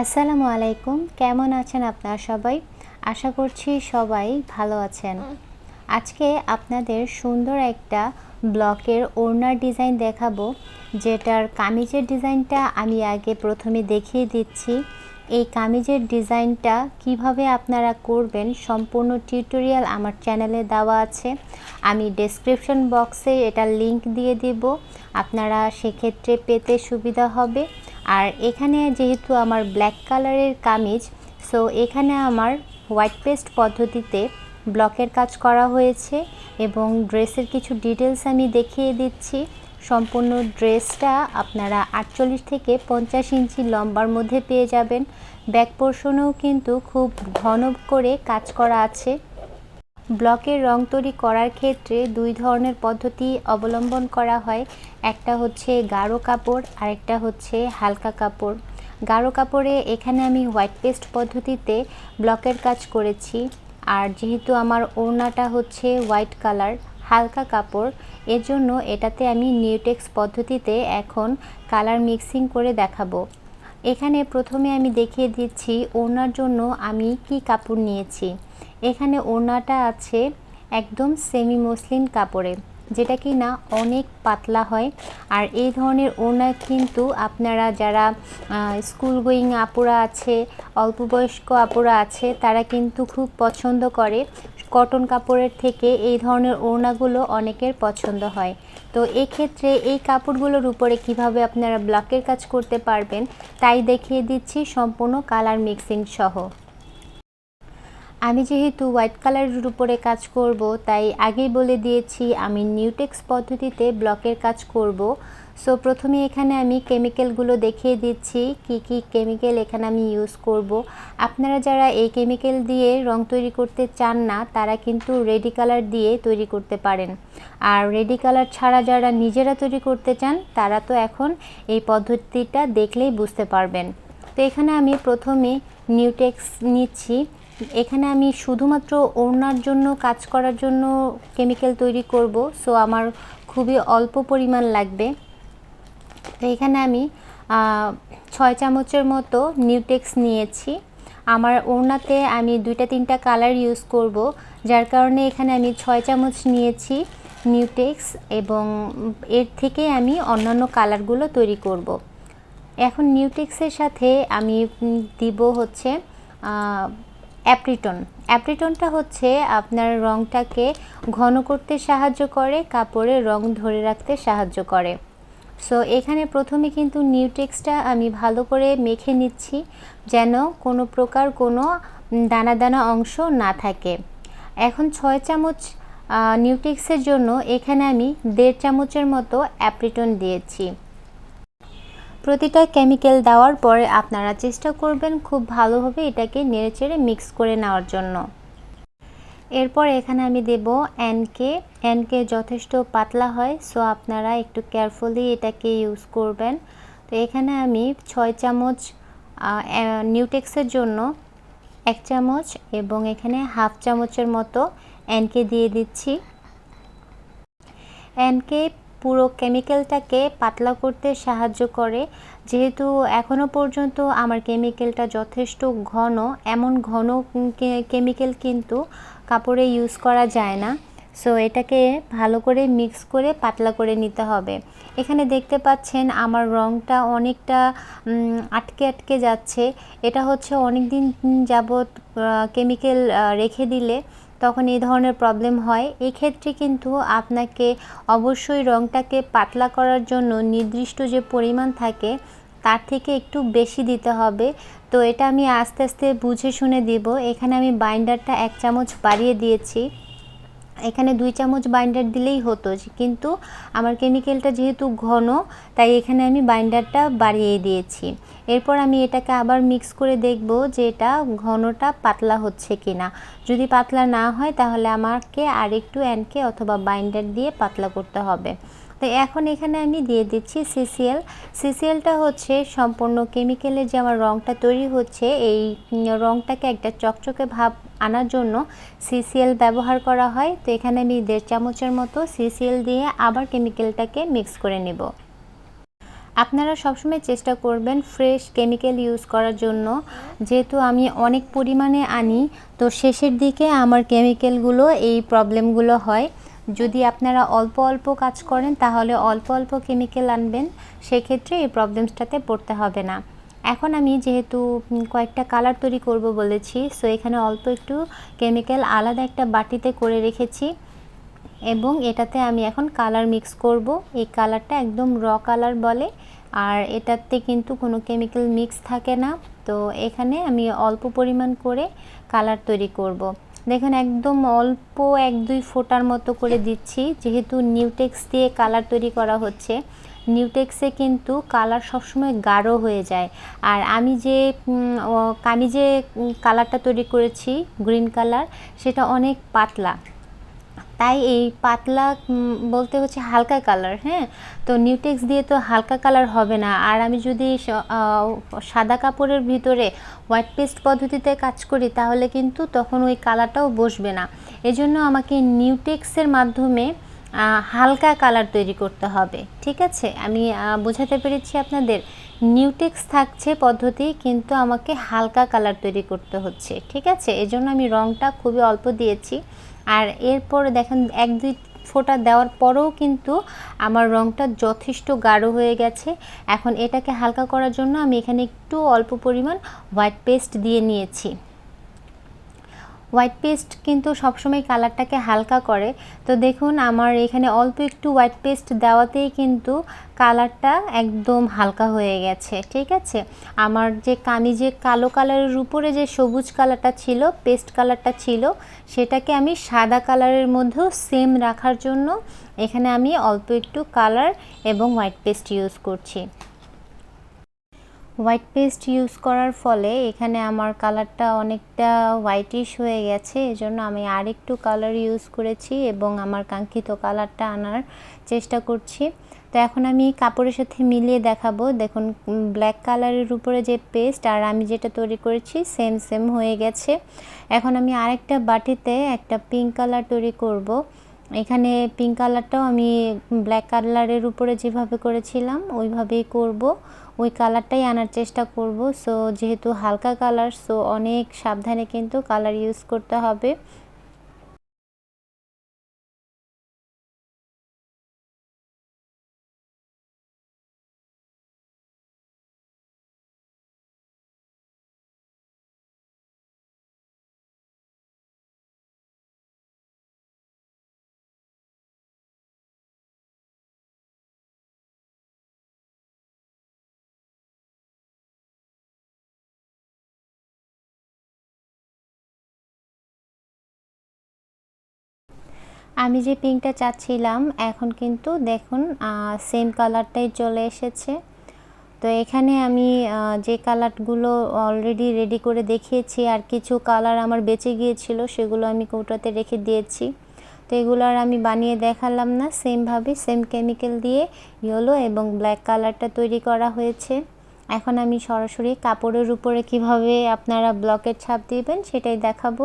আসসালামু আলাইকুম। কেমন আছেন আপনারা সবাই? আশা করছি সবাই ভালো আছেন। আজকে আপনাদের সুন্দর একটা ব্লকের ওড়নার ডিজাইন দেখাবো যেটার কামিজের ডিজাইনটা আমি আগে প্রথমে দেখিয়ে দিচ্ছি। এই কামিজের ডিজাইনটা কীভাবে আপনারা করবেন সম্পূর্ণ টিউটোরিয়াল আমার চ্যানেলে দেওয়া আছে। আমি ডেসক্রিপশন বক্সে এটা লিংক দিয়ে দিব। আপনারা সেক্ষেত্রে পেতে সুবিধা হবে। আর এখানে যেহেতু আমার ব্ল্যাক কালারের কামিজ সো এখানে আমার হোয়াইট পেস্ট পদ্ধতিতে ব্লকের কাজ করা হয়েছে এবং ড্রেসের কিছু ডিটেলস আমি দেখিয়ে দিচ্ছি। সম্পূর্ণ ড্রেসটা আপনারা আটচল্লিশ থেকে পঞ্চাশ ইঞ্চি লম্বার মধ্যে পেয়ে যাবেন। ব্যাক পোর্শনেও কিন্তু খুব ঘন করে কাজ করা আছে। ব্লকের রং তৈরি করার ক্ষেত্রে দুই ধরনের পদ্ধতি অবলম্বন করা হয়। একটা হচ্ছে গাঢ় কাপড়, আরেকটা হচ্ছে হালকা কাপড়। গাঢ় কাপড়ে এখানে আমি হোয়াইট পেস্ট পদ্ধতিতে ব্লকের কাজ করেছি। আর যেহেতু আমার ওড়নাটা হচ্ছে হোয়াইট কালার হালকা কাপড়। এর জন্য এটাতে আমি নিউটেক্স পদ্ধতিতে এখন কালার মিক্সিং করে দেখাবো। এখানে প্রথমে আমি দেখিয়ে দিচ্ছি ওনার জন্য আমি কি কাপড় নিয়েছি। এখানে ওনাটা আছে একদম সেমি মসলিন কাপড়ে। যেটা কি না অনেক পাতলা হয়। আর এই ধরনের ওড়না কিন্তু আপনারা যারা স্কুল গোয়িং আপুরা আছে, অল্প বয়স্ক আপুরা আছে, তারা কিন্তু খুব পছন্দ করে। কটন কাপড়ের থেকে এই ধরনের ওড়নাগুলো অনেকের পছন্দ হয়। তো এক্ষেত্রে এই কাপড়গুলোর উপরে কীভাবে আপনারা ব্লকের কাজ করতে পারবেন, তাই দেখিয়ে দিচ্ছি সম্পূর্ণ কালার মিক্সিং সহ। আমি যেহেতু হোয়াইট কালারের উপরে কাজ করব, তাই আগেই বলে দিয়েছি আমি নিউটেক্স পদ্ধতিতে ব্লকের কাজ করব। সো, প্রথমে এখানে আমি কেমিক্যালগুলো দেখিয়ে দিচ্ছি, কি কি কেমিক্যাল এখানে আমি ইউজ করব। আপনারা যারা এই কেমিক্যাল দিয়ে রং তৈরি করতে চান না, তারা কিন্তু রেডি কালার দিয়ে তৈরি করতে পারেন। আর রেডি কালার ছাড়া যারা নিজেরা তৈরি করতে চান, তারা তো এখন এই পদ্ধতিটা দেখলেই বুঝতে পারবেন। তো, এখানে আমি প্রথমে নিউটেক্স নিচ্ছি। এখানে আমি শুধুমাত্র ওড়নার জন্য কাজ করার জন্য কেমিক্যাল তৈরি করব সো আমার খুবই অল্প পরিমাণ লাগবে তো এখানে আমি ছয় চামচের মতো নিউটেক্স নিয়েছি আমার ওড়নাতে আমি দুইটা তিনটা কালার ইউজ করব, যার কারণে এখানে আমি ছয় চামচ নিয়েছি নিউটেক্স এবং এর থেকে আমি অন্যান্য কালারগুলো তৈরি করব। এখন নিউটেক্সের সাথে আমি দিব হচ্ছে অ্যাপ্রিটন। অ্যাপ্রিটনটা হচ্ছে আপনার রঙটাকে ঘন করতে সাহায্য করে, কাপড়ে রং ধরে রাখতে সাহায্য করে। সো এখানে প্রথমে কিন্তু নিউটেক্সটা আমি ভালো করে মেখে নিচ্ছি, যেন কোনো প্রকার কোনো দানা দানা অংশ না থাকে। এখন ছয় চামচ নিউটেক্সের জন্য এখানে আমি দেড় চামচের মতো অ্যাপ্রিটন দিয়েছি। প্রতিটা কেমিক্যাল দেওয়ার পরে আপনারা চেষ্টা করবেন খুব ভালোভাবে এটাকে নেড়েচেড়ে মিক্স করে নেওয়ার জন্য। এরপর এখানে আমি দেব এনকে এনকে যথেষ্ট পাতলা হয় সো আপনারা একটু কেয়ারফুলি এটাকে ইউজ করবেন। তো এখানে আমি ছয় চামচ নিউটেক্সের জন্য এক চামচ এবং এখানে হাফ চামচের মতো এনকে দিয়ে দিচ্ছি। এনকে পুরো কেমিক্যালটাকে পাতলা করতে সাহায্য করে। যেহেতু এখনও পর্যন্ত আমার কেমিক্যালটা যথেষ্ট ঘন, এমন ঘন কেমিক্যাল কিন্তু কাপড়ে ইউজ করা যায় না। সো এটাকে ভালো করে মিক্স করে পাতলা করে নিতে হবে। এখানে দেখতে পাচ্ছেন আমার রংটা অনেকটা আটকে আটকে যাচ্ছে। এটা হচ্ছে অনেক দিন যাবৎ কেমিক্যাল রেখে দিলে তখন এই ধরনের প্রবলেম হয়। এক্ষেত্রে কিন্তু আপনাকে অবশ্যই রংটাকে পাতলা করার জন্য নির্দিষ্ট যে পরিমাণ থাকে, তার থেকে একটু বেশি দিতে হবে। তো এটা আমি আস্তে আস্তে বুঝে শুনে দিব। এখানে আমি বাইন্ডারটা এক চামচ বাড়িয়ে দিয়েছি। এখানে দুই চামচ বাইন্ডার দিলেই হতো কিন্তু আমার কেমিক্যালটা যেহেতু ঘন, তাই এখানে আমি বাইন্ডারটা বাড়িয়ে দিয়েছি। এরপর আমি এটাকে আবার মিক্স করে দেখব যে এটা ঘনটা পাতলা হচ্ছে কি না যদি পাতলা না হয়, তাহলে আমাকে আরেকটু অ্যানকে অথবা বাইন্ডার দিয়ে পাতলা করতে হবে। তো এখন এখানে আমি দিয়ে দিচ্ছি সিসিএল সিসিএলটা হচ্ছে সম্পূর্ণ কেমিক্যালের যে আমার রঙটা তৈরি হচ্ছে, এই রঙটাকে একটা চকচকে ভাব আনার জন্য সিসিএল ব্যবহার করা হয়। তো এখানে আমি দেড় চামচের মতো সিসিএল দিয়ে আবার কেমিক্যালটাকে মিক্স করে নেব। আপনারা সবসময় চেষ্টা করবেন ফ্রেশ কেমিক্যাল ইউজ করার জন্য। যেহেতু আমি অনেক পরিমাণে আনি, তো শেষের দিকে আমার কেমিক্যালগুলো এই প্রবলেমগুলো হয়। যদি আপনারা অল্প অল্প কাজ করেন, তাহলে অল্প অল্প কেমিক্যাল আনবেন। সেক্ষেত্রে এই প্রবলেমসটাতে পড়তে হবে না। এখন আমি যেহেতু কয়েকটা কালার তৈরি করব বলেছি সো এখানে অল্প একটু কেমিক্যাল আলাদা একটা বাটিতে করে রেখেছি। এবং এটাতে আমি এখন কালার মিক্স করব। এই কালারটা একদম র কালার বলে, আর এটাতে কিন্তু কোনো কেমিক্যাল মিক্স থাকে না। তো এখানে আমি অল্প পরিমাণ করে কালার তৈরি করব। দেখেন, একদম অল্প এক দুই ফোটার মতো করে দিচ্ছি। যেহেতু নিউটেক্স দিয়ে কালার তৈরি করা হচ্ছে নিউটেক্সে কিন্তু কালার সবসময় গাঢ় হয়ে যায়। আর আমি যে আমি যে কালারটা তৈরি করেছি গ্রিন কালার সেটা অনেক পাতলা। তাই এই পাতলা বলতে হচ্ছে হালকা কালার হ্যাঁ? তো নিউটেক্স দিয়ে তো হালকা কালার হবে না। আর আমি যদি সাদা কাপড়ের ভিতরে হোয়াইট পেস্ট পদ্ধতিতে কাজ করি, তাহলে কিন্তু তখন ওই কালারটাও বসবে না। এজন্য আমাকে নিউটেক্সের মাধ্যমে হালকা কালার তৈরি করতে হবে, ঠিক আছে? আমি বোঝাতে পেরেছি আপনাদের। নিউটেক্স থাকছে পদ্ধতি, কিন্তু আমাকে হালকা কালার তৈরি করতে হচ্ছে, ঠিক আছে? এজন্য আমি রংটা খুবই অল্প দিয়েছি। আর এরপর দেখেন এক, দুই ফোঁটা দেওয়ার পরেও কিন্তু আমার রংটা যথেষ্ট গাঢ় হয়ে গেছে। এখন এটাকে হালকা করার জন্য আমি এখানে একটু অল্প পরিমাণ হোয়াইট পেস্ট দিয়ে নিয়েছি। হোয়াইট পেস্ট কিন্তু সবসময় কালারটাকে হালকা করে। তো দেখুন, আমার এখানে অল্প একটু হোয়াইট পেস্ট দেওয়াতেই কিন্তু কালারটা একদম হালকা হয়ে গেছে, ঠিক আছে? আমার যে কামিজে কালো কালারের উপরে যে সবুজ কালারটা ছিল পেস্ট কালারটা ছিল, সেটাকে আমি সাদা কালারের মধ্যেও সেম রাখার জন্য এখানে আমি অল্প একটু কালার এবং হোয়াইট পেস্ট ইউজ করছি। হোয়াইট পেস্ট ইউজ করার ফলে এখানে আমার কালারটা অনেকটা হোয়াইটিশ হয়ে গেছে। এজন্য আমি আরেকটু কালার ইউজ করেছি এবং আমার কাঙ্ক্ষিত কালারটা আনার চেষ্টা করছি। তো এখন আমি কাপড়ের সাথে মিলিয়ে দেখাবো। দেখুন ব্ল্যাক কালারের উপরে যে পেস্ট আর আমি যেটা তৈরি করেছি সেম সেম হয়ে গেছে। এখন আমি আরেকটা বাটিতে একটা পিঙ্ক কালার তৈরি করব। এখানে পিঙ্ক কালারটাও আমি ব্ল্যাক কালারের উপরে যেভাবে করেছিলাম, ওইভাবেই করব। ওই কালারটাই আনার চেষ্টা করব। সো যেহেতু হালকা কালার সো অনেক সাবধানে কিন্তু কালার ইউজ করতে হবে। আমি যে পিঙ্কটা চাচ্ছিলাম, এখন কিন্তু দেখুন সেম কালারটাই চলে এসেছে। তো এখানে আমি যে কালারগুলো অলরেডি রেডি করে দেখিয়েছি, আর কিছু কালার আমার বেঁচে গিয়েছিল, সেগুলো আমি কৌটাতে রেখে দিয়েছি। তো এগুলো আর আমি বানিয়ে দেখালাম না সেমভাবে সেম কেমিক্যাল দিয়ে ইয়েলো এবং ব্ল্যাক কালারটা তৈরি করা হয়েছে। এখন আমি সরাসরি কাপড়ের উপরে কীভাবে আপনারা ব্লকের ছাপ দিবেন, সেটাই দেখাবো।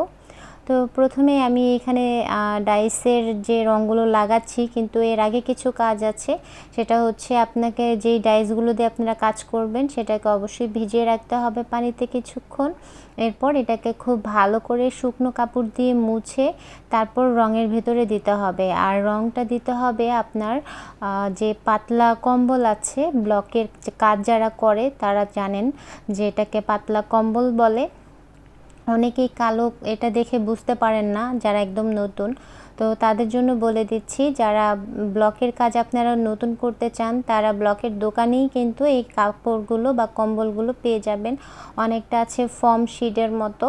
তো প্রথমে আমি এখানে ডাইসের যে রঙগুলো লাগাচ্ছি, কিন্তু এর আগে কিছু কাজ আছে। সেটা হচ্ছে আপনাকে যেই ডাইসগুলো দিয়ে আপনারা কাজ করবেন, সেটাকে অবশ্যই ভিজিয়ে রাখতে হবে পানিতে কিছুক্ষণ। এরপর এটাকে খুব ভালো করে শুকনো কাপড় দিয়ে মুছে তারপর রঙের ভেতরে দিতে হবে। আর রঙটা দিতে হবে আপনার যে পাতলা কম্বল আছে, ব্লকের কাজ যারা করে, তারা জানেন যে এটাকে পাতলা কম্বল বলে। অনেকেই কালো, এটা দেখে বুঝতে পারেন না যারা একদম নতুন। তো তাদের জন্য বলে দিচ্ছি, যারা ব্লকের কাজ আপনারা নতুন করতে চান, তারা ব্লকের দোকানেই কিন্তু এই কাপড়গুলো বা কম্বলগুলো পেয়ে যাবেন। অনেকটা আছে ফর্ম শিটের মতো,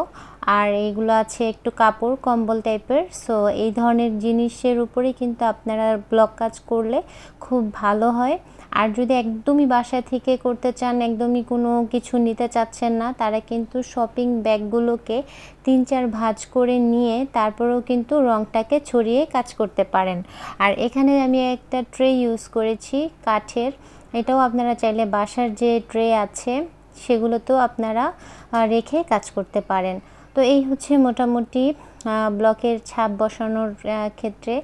আর এগুলো আছে একটু কাপড়, কম্বল টাইপের। সো এই ধরনের জিনিসের উপরেই কিন্তু আপনারা ব্লক কাজ করলে খুব ভালো হয়। আর যদি একদমই বাসা থেকে করতে চান, একদমই কোনো কিছু নিতে চাচ্ছেন না, তারা কিন্তু শপিং ব্যাগগুলোকে তিন চার ভাজ করে নিয়ে তারপরেও কিন্তু রংটাকে ছড়িয়ে কাজ করতে পারেন। আর এখানে আমি একটা ট্রে ইউজ করেছি কাঠের। এটাও আপনারা চাইলে বাসার যে ট্রে আছে, সেগুলোতেও আপনারা রেখে কাজ করতে পারেন। তো এই হচ্ছে মোটামুটি ব্লকের ছাপ বসানোর ক্ষেত্রে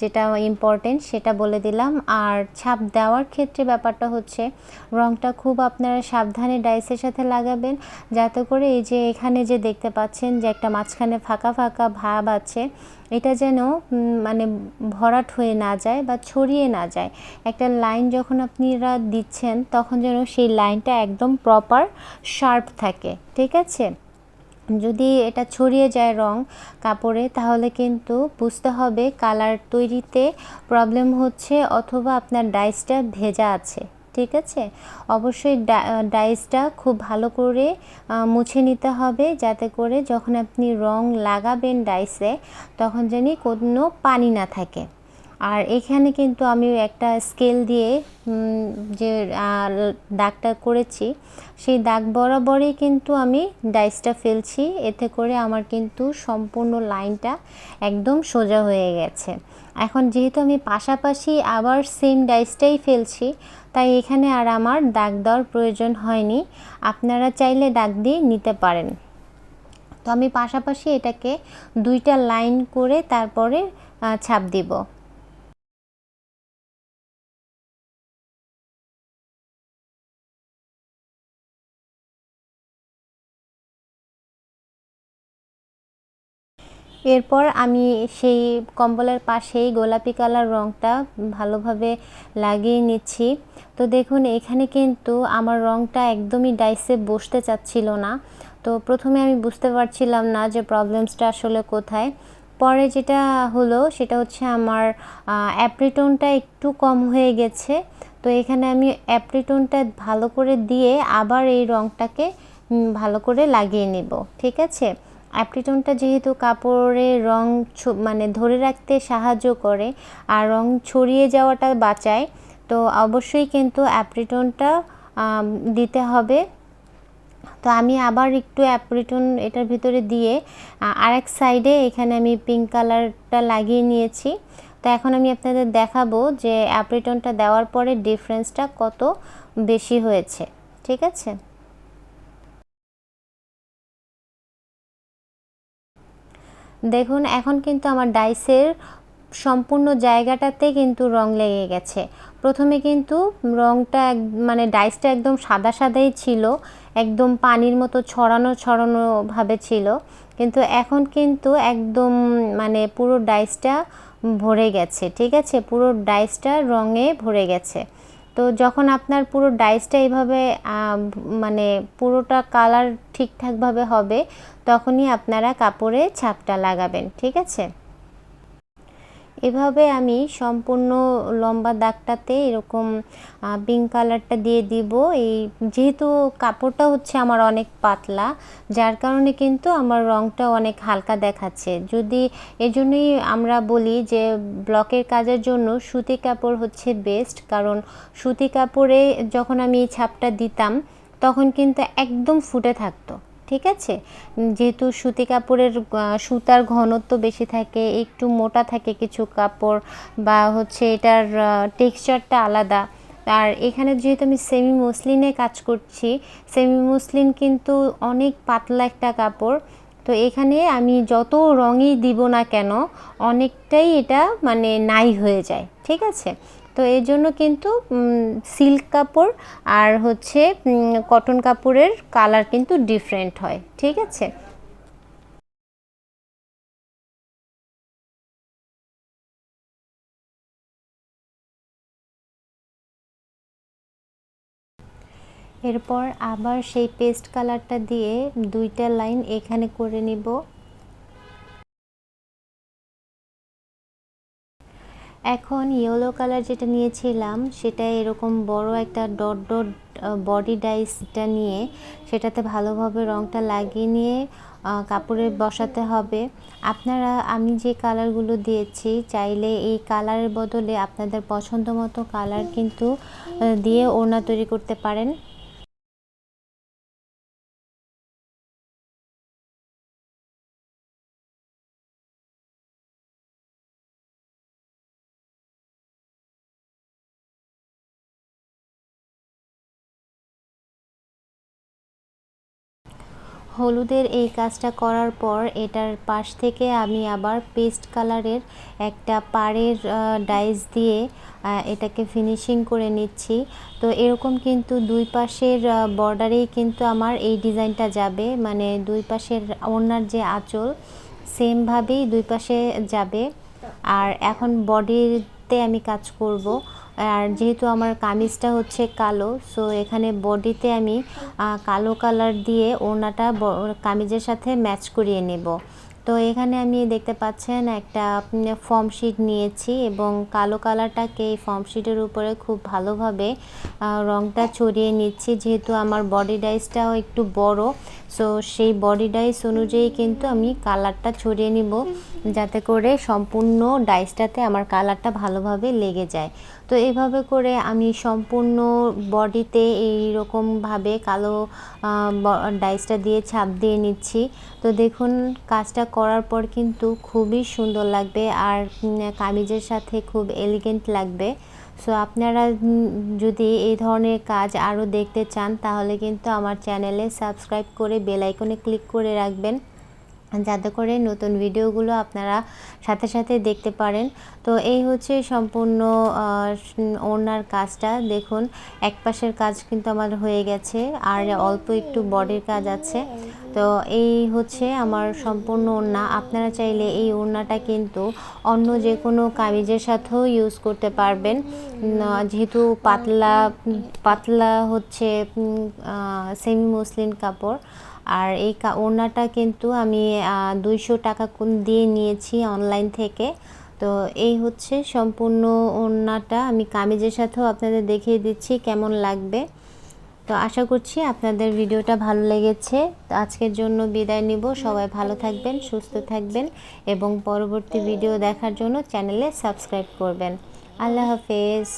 যেটা ইম্পর্টেন্ট সেটা বলে দিলাম। আর ছাপ দেওয়ার ক্ষেত্রে ব্যাপারটা হচ্ছে রঙটা খুব আপনারা সাবধানে ডাইসের সাথে লাগাবেন, যাতে করে এই যে এখানে যে দেখতে পাচ্ছেন যে একটা মাঝখানে ফাঁকা ফাঁকা ভাব আছে, এটা যেন মানে ভরাট হয়ে না যায় বা ছড়িয়ে না যায়। একটা লাইন যখন আপনারা দিচ্ছেন, তখন যেন সেই লাইনটা একদম প্রপার শার্প থাকে, ঠিক আছে? যদি এটা ছড়িয়ে যায় রং কাপড়ে, তাহলে কিন্তু বুঝতে হবে কালার তৈরিতে প্রবলেম হচ্ছে অথবা আপনার ডাইসটা ভেজা আছে, ঠিক আছে? অবশ্যই ডাইসটা খুব ভালো করে মুছে নিতে হবে যাতে করে যখন আপনি রং লাগাবেন ডাইসে তখন জানি কোনো পানি না থাকে। আর এখানে কিন্তু আমি একটা স্কেল দিয়ে যে দাগটা করেছি, সেই দাগ বরাবরই কিন্তু আমি ডাইসটা ফেলছি। এতে করে আমার কিন্তু সম্পূর্ণ লাইনটা একদম সোজা হয়ে গেছে। এখন যেহেতু আমি পাশাপাশি আবার সেম ডাইসটাই ফেলছি, তাই এখানে আর আমার দাগ দেওয়ার প্রয়োজন হয়নি। আপনারা চাইলে দাগ দিয়ে নিতে পারেন। তো আমি পাশাপাশি এটাকে দুইটা লাইন করে তারপরে ছাপ দিব। এরপর আমি সেই কম্বলের পাশেই গোলাপি কালার রঙটা ভালোভাবে লাগিয়ে নিচ্ছি। তো দেখুন, এখানে কিন্তু আমার রঙটা একদমই ডাইসে বসতে চাচ্ছিল না। তো প্রথমে আমি বুঝতে পারছিলাম না যে প্রবলেমসটা আসলে কোথায়। পরে যেটা হলো, সেটা হচ্ছে আমার অ্যাপ্রিটোনটা একটু কম হয়ে গেছে। তো এখানে আমি অ্যাপ্রিটোনটা ভালো করে দিয়ে আবার এই রঙটাকে ভালো করে লাগিয়ে নেব। ঠিক আছে? অ্যাপ্রিটনটা যেহেতু কাপড়ের রং মানে ধরে রাখতে সাহায্য করে আর রং ছড়িয়ে যাওয়াটা বাঁচায়, তো অবশ্যই কিন্তু অ্যাপ্রিটনটা দিতে হবে। তো আমি আবার একটু অ্যাপ্রিটন এটার ভিতরে দিয়ে আরেক সাইডে এখানে আমি পিঙ্ক কালারটা লাগিয়ে নিয়েছি। তো এখন আমি আপনাদের দেখাবো যে অ্যাপ্রিটনটা দেওয়ার পরে ডিফারেন্সটা কত বেশি হয়েছে, ঠিক আছে? দেখুন, এখন কিন্তু আমার ডাইসের সম্পূর্ণ জায়গাটাতে কিন্তু রং লেগে গেছে। প্রথমে কিন্তু রংটা মানে ডাইসটা একদম সাদা সাদাই ছিল, একদম পানির মতো ছড়ানো ছড়ানোভাবে ছিল। কিন্তু এখন কিন্তু একদম মানে পুরো ডাইসটা ভরে গেছে, ঠিক আছে? পুরো ডাইসটা রঙে ভরে গেছে। তো যখন আপনার পুরো ডাইসটা এইভাবে মানে পুরোটা কালার ঠিকঠাকভাবে হবে, তখনই আপনারা কাপড়ে ছাপটা লাগাবেন, ঠিক আছে? এভাবে আমি সম্পূর্ণ লম্বা দাগটাতে এরকম পিঙ্ক কালারটা দিয়ে দিব। এই যেহেতু কাপড়টা হচ্ছে আমার অনেক পাতলা, যার কারণে কিন্তু আমার রংটা অনেক হালকা দেখাচ্ছে। যদি এজন্যই আমরা বলি যে, ব্লকের কাজের জন্য সুতি কাপড় হচ্ছে বেস্ট কারণ সুতি কাপড়ে যখন আমি এই ছাপটা দিতাম, তখন কিন্তু একদম ফুটে থাকতো। ঠিক আছে? যেহেতু সুতি কাপড়ের সুতার ঘনত্ব বেশি থাকে, একটু মোটা থাকে কিছু কাপড় বা হচ্ছে এটার টেক্সচারটা আলাদা। আর এখানে যেহেতু আমি সেমি মসলিনে কাজ করছি সেমি মসলিন কিন্তু অনেক পাতলা একটা কাপড়। তো এখানে আমি যত রঙই দিব না কেন, অনেকটাই এটা মানে নাই হয়ে যায়, ঠিক আছে? তো এই জন্য কিন্তু সিল্ক কাপড় আর হচ্ছে কটন কাপড়ের কালার কিন্তু ডিফারেন্ট হয়, ঠিক আছে? এরপর আবার সেই পেস্ট কালারটা দিয়ে দুইটা লাইন এখানে করে নিব। এখন ইয়েলো কালার যেটা নিয়েছিলাম, সেটা এরকম বড় একটা ডট ডট বডি ডাইসটা নিয়ে সেটাতে ভালোভাবে রঙটা লাগিয়ে নিয়ে কাপড়ে বসাতে হবে। আপনারা, আমি যে কালারগুলো দিয়েছি, চাইলে এই কালারের বদলে আপনাদের পছন্দ মতো কালার কিন্তু দিয়ে ওড়না তৈরি করতে পারেন। হলুদের এই কাজটা করার পর এটার পাশ থেকে আমি আবার পেস্ট কালারের একটা পাড়ের ডাইস দিয়ে এটাকে ফিনিশিং করে নিচ্ছি। তো এরকম কিন্তু দুই পাশের বর্ডারেই কিন্তু আমার এই ডিজাইনটা যাবে। মানে দুই পাশের ওড়নার যে আঁচল সেমভাবেই দুই পাশে যাবে। আর এখন বডিতে আমি কাজ করব। আর যেহেতু আমার কামিজটা হচ্ছে কালো সো এখানে বডিতে আমি কালো কালার দিয়ে ওড়নাটা কামিজের সাথে ম্যাচ করিয়ে নেব। তো এখানে আমি দেখতে পাচ্ছেন একটা ফর্ম শিট নিয়েছি এবং কালো কালারটাকে এই ফর্ম শিটের উপরে খুব ভালোভাবে রংটা ছড়িয়ে নিচ্ছি। যেহেতু আমার বডি ডাইসটাও একটু বড় সো সেই বডি ডাইস অনুযায়ী কিন্তু আমি কালারটা ছড়িয়ে নিব যাতে করে সম্পূর্ণ ডাইসটাতে আমার কালারটা ভালোভাবে লেগে যায়। তো এভাবে করে আমি সম্পূর্ণ বডিতে এইরকমভাবে কালো ডাইসটা দিয়ে ছাপ দিয়ে নিচ্ছি। তো দেখুন, কাজটা করার পর কিন্তু খুবই সুন্দর লাগবে আর কামিজের সাথে খুব এলিগেন্ট লাগবে। সো আপনারা যদি এই ধরনের কাজ আরও দেখতে চান, তাহলে কিন্তু আমার চ্যানেলে সাবস্ক্রাইব করে বেল আইকনে ক্লিক করে রাখবেন, যাতে করে নতুন ভিডিওগুলো আপনারা সাথে সাথে দেখতে পারেন। তো, এই হচ্ছে সম্পূর্ণ ওনার কাজটা। দেখুন, এক পাশের কাজ কিন্তু আমার হয়ে গেছে, আর অল্প একটু বডির কাজ আছে। তো এই হচ্ছে আমার সম্পূর্ণ ওড়না। আপনারা চাইলে এই ওড়নাটা কিন্তু অন্য যে কোনো কামিজের সাথেও ইউজ করতে পারবেন। যেহেতু পাতলা পাতলা হচ্ছে সেমি মসলিন কাপড়। আর এই ওড়নাটা কিন্তু আমি দুইশো টাকা দিয়ে নিয়েছি অনলাইন থেকে। তো এই হচ্ছে সম্পূর্ণ ওড়নাটা। আমি কামিজের সাথেও আপনাদের দেখিয়ে দিচ্ছি কেমন লাগবে। তো আশা করছি আপনাদের ভিডিওটা ভালো লেগেছে। তো আজকের জন্য বিদায় নিব। সবাই ভালো থাকবেন, সুস্থ থাকবেন এবং পরবর্তী ভিডিও দেখার জন্য চ্যানেলে সাবস্ক্রাইব করবেন। আল্লাহ হাফেজ।